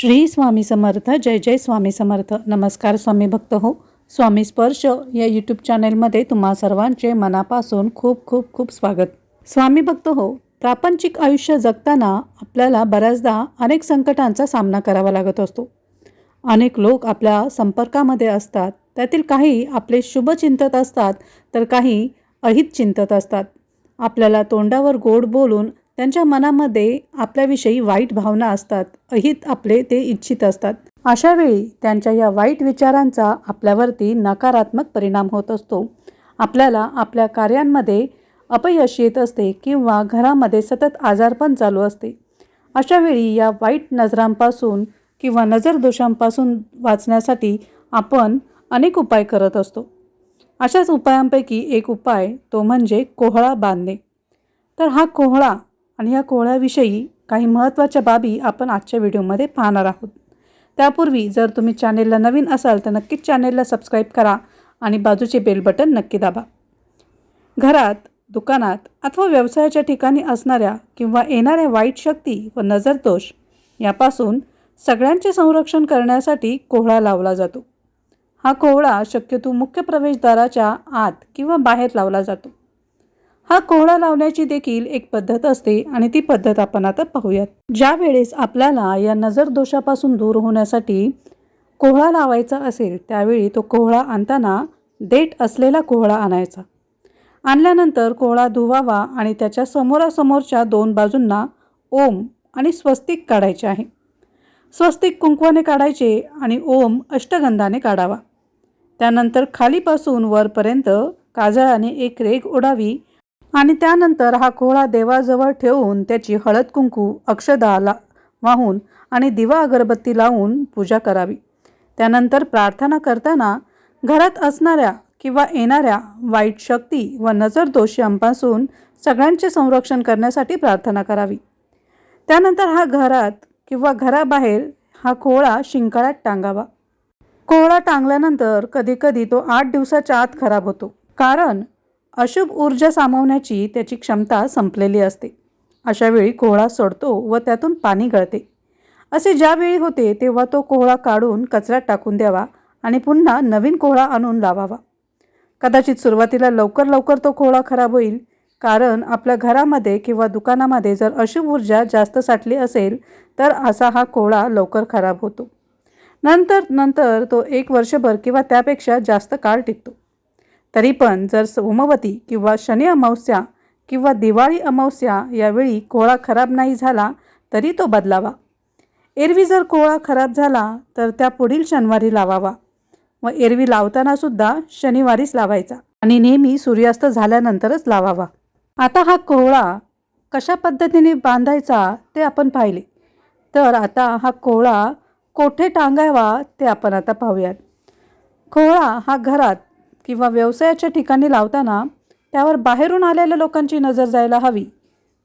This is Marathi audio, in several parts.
श्री स्वामी समर्थ जय जय स्वामी समर्थ. नमस्कार स्वामी भक्त हो. स्वामी स्पर्श या यूट्यूब चॅनेलमध्ये तुम्हा सर्वांचे मनापासून खूप खूप खूप स्वागत. स्वामी भक्त हो प्रापंचिक आयुष्य जगताना आपल्याला बऱ्याचदा अनेक संकटांचा सामना करावा लागत असतो. अनेक लोक आपल्या संपर्कामध्ये असतात. त्यातील काही आपले शुभ चिंतत असतात तर काही अहित चिंतत असतात. आपल्याला तोंडावर गोड बोलून त्यांच्या मनामध्ये आपल्याविषयी वाईट भावना असतात अहित आपले ते इच्छित असतात. अशा वेळी त्यांच्या या वाईट विचारांचा आपल्यावरती नकारात्मक परिणाम होत असतो. आपल्याला आपल्या कार्यांमध्ये अपयश येत असते किंवा घरामध्ये सतत आजारपण चालू असते. अशा वेळी या वाईट नजरांपासून किंवा नजरदोषांपासून वाचण्यासाठी आपण अनेक उपाय करत असतो. अशाच उपायांपैकी एक उपाय तो म्हणजे कोहळा बांधणे. तर हा कोहळा आणि या कोहळ्याविषयी काही महत्त्वाच्या बाबी आपण आजच्या व्हिडिओमध्ये पाहणार आहोत. त्यापूर्वी जर तुम्ही चॅनेलला नवीन असाल तर नक्कीच चॅनेलला सबस्क्राईब करा आणि बाजूचे बेल बटन नक्की दाबा. घरात दुकानात अथवा व्यवसायाच्या ठिकाणी असणाऱ्या किंवा येणाऱ्या वाईट शक्ती व नजरदोष यापासून सगळ्यांचे संरक्षण करण्यासाठी कोहळा लावला जातो. हा कोहळा शक्यतो मुख्य प्रवेशद्वाराच्या आत किंवा बाहेर लावला जातो. हा कोहळा लावण्याची देखील एक पद्धत असते आणि ती पद्धत आपण आता पाहूयात. ज्या वेळेस आपल्याला या नजर दोषापासून दूर होण्यासाठी कोहळा लावायचा असेल त्यावेळी तो कोहळा आणताना देठ असलेला कोहळा आणायचा. आणल्यानंतर कोहळा धुवावा आणि त्याच्या समोरासमोरच्या दोन बाजूंना ओम आणि स्वस्तिक काढायचे आहे. स्वस्तिक कुंकवाने काढायचे आणि ओम अष्टगंधाने काढावा. त्यानंतर खालीपासून वरपर्यंत काजळाने एक रेग ओढावी आणि त्यानंतर हा खोळा देवाजवळ ठेवून त्याची हळद कुंकू अक्षदा ला वाहून आणि दिवा अगरबत्ती लावून पूजा करावी. त्यानंतर प्रार्थना करताना घरात असणाऱ्या किंवा येणाऱ्या वाईट शक्ती व नजरदोष यांपासून सगळ्यांचे संरक्षण करण्यासाठी प्रार्थना करावी. त्यानंतर हा घरात किंवा घराबाहेर हा कोहळा शिंकाळ्यात टांगावा. कोहळा टांगल्यानंतर कधीकधी तो आठ दिवसाच्या आत खराब होतो. कारण अशुभ ऊर्जा सामावण्याची त्याची क्षमता संपलेली असते. अशा वेळी कोहळा सोडतो व त्यातून पाणी गळते. असे ज्यावेळी होते तेव्हा तो कोहळा काढून कचऱ्यात टाकून द्यावा आणि पुन्हा नवीन कोहळा आणून लावावा. कदाचित सुरुवातीला लवकर लवकर तो कोहळा खराब होईल कारण आपल्या घरामध्ये किंवा दुकानामध्ये जर अशुभ ऊर्जा जास्त साठली असेल तर असा हा कोहळा लवकर खराब होतो. नंतर नंतर तो एक वर्षभर किंवा त्यापेक्षा जास्त काळ टिकतो. तरी पण जर सोमवती किंवा शनी अमावस्या किंवा दिवाळी अमावस्या यावेळी कोहळा खराब नाही झाला तरी तो बदलावा. एरवी जर कोहळा खराब झाला तर त्या पुढील शनिवारी लावावा. व एरवी लावतानासुद्धा शनिवारीच लावायचा. आणि नेहमी सूर्यास्त झाल्यानंतरच लावावा. आता हा कोहळा कशा पद्धतीने बांधायचा ते आपण पाहिले. तर आता हा कोहळा कोठे टांगावा ते आपण आता पाहूयात. कोहळा हा घरात किंवा व्यवसायाच्या ठिकाणी लावताना त्यावर बाहेरून आलेल्या लोकांची नजर जायला हवी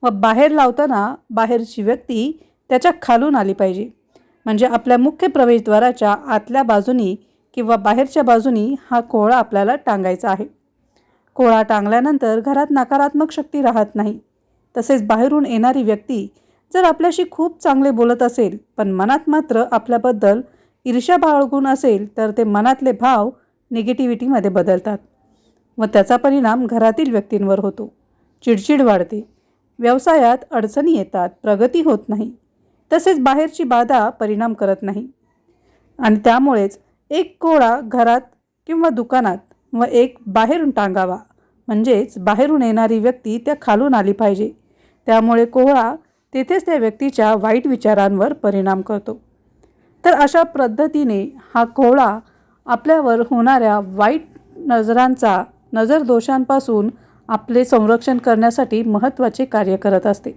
व बाहेर लावताना बाहेरची व्यक्ती त्याच्या खालून आली पाहिजे. म्हणजे आपल्या मुख्य प्रवेशद्वाराच्या आतल्या बाजूनी किंवा बाहेरच्या बाजूनी हा कोहळा आपल्याला टांगायचा आहे. कोहळा टांगल्यानंतर घरात नकारात्मक शक्ती राहत नाही. तसेच बाहेरून येणारी व्यक्ती जर आपल्याशी खूप चांगले बोलत असेल पण मनात मात्र आपल्याबद्दल ईर्ष्या बाळगून असेल तर ते मनातले भाव निगेटिव्हिटीमध्ये बदलतात. व त्याचा परिणाम घरातील व्यक्तींवर होतो. चिडचिड वाढते. व्यवसायात अडचणी येतात. प्रगती होत नाही. तसेच बाहेरची बाधा परिणाम करत नाही. आणि त्यामुळेच एक कोळा घरात किंवा दुकानात व एक बाहेरून टांगावा. म्हणजेच बाहेरून येणारी व्यक्ती त्या खालून आली पाहिजे. त्यामुळे कोहळा तेथेच त्या व्यक्तीच्या वाईट विचारांवर परिणाम करतो. तर अशा पद्धतीने हा कोहळा आपल्यावर होणाऱ्या वाईट नजरांचा नजर दोषांपासून आपले संरक्षण करण्यासाठी महत्त्वाचे कार्य करत असते.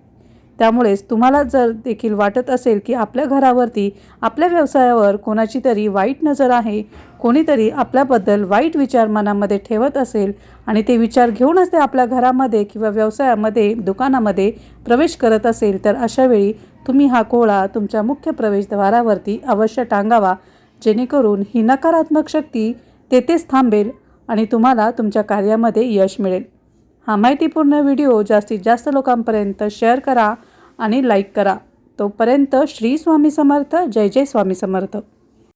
त्यामुळेच तुम्हाला जर देखील वाटत असेल की आपल्या घरावरती आपल्या व्यवसायावर कोणाची तरी वाईट नजर आहे कोणीतरी आपल्याबद्दल वाईट विचार मनामध्ये ठेवत असेल आणि ते विचार घेऊनच ते आपल्या घरामध्ये किंवा व्यवसायामध्ये दुकानामध्ये प्रवेश करत असेल तर अशावेळी तुम्ही हा कोळा तुमच्या मुख्य प्रवेशद्वारावरती अवश्य टांगावा. जेणेकरून ही नकारात्मक शक्ती तेथेच थांबेल आणि तुम्हाला तुमच्या कार्यामध्ये यश मिळेल. हा माहितीपूर्ण व्हिडिओ जास्तीत जास्त लोकांपर्यंत शेअर करा आणि लाईक करा. तोपर्यंत श्री स्वामी समर्थ जय जय स्वामी समर्थ.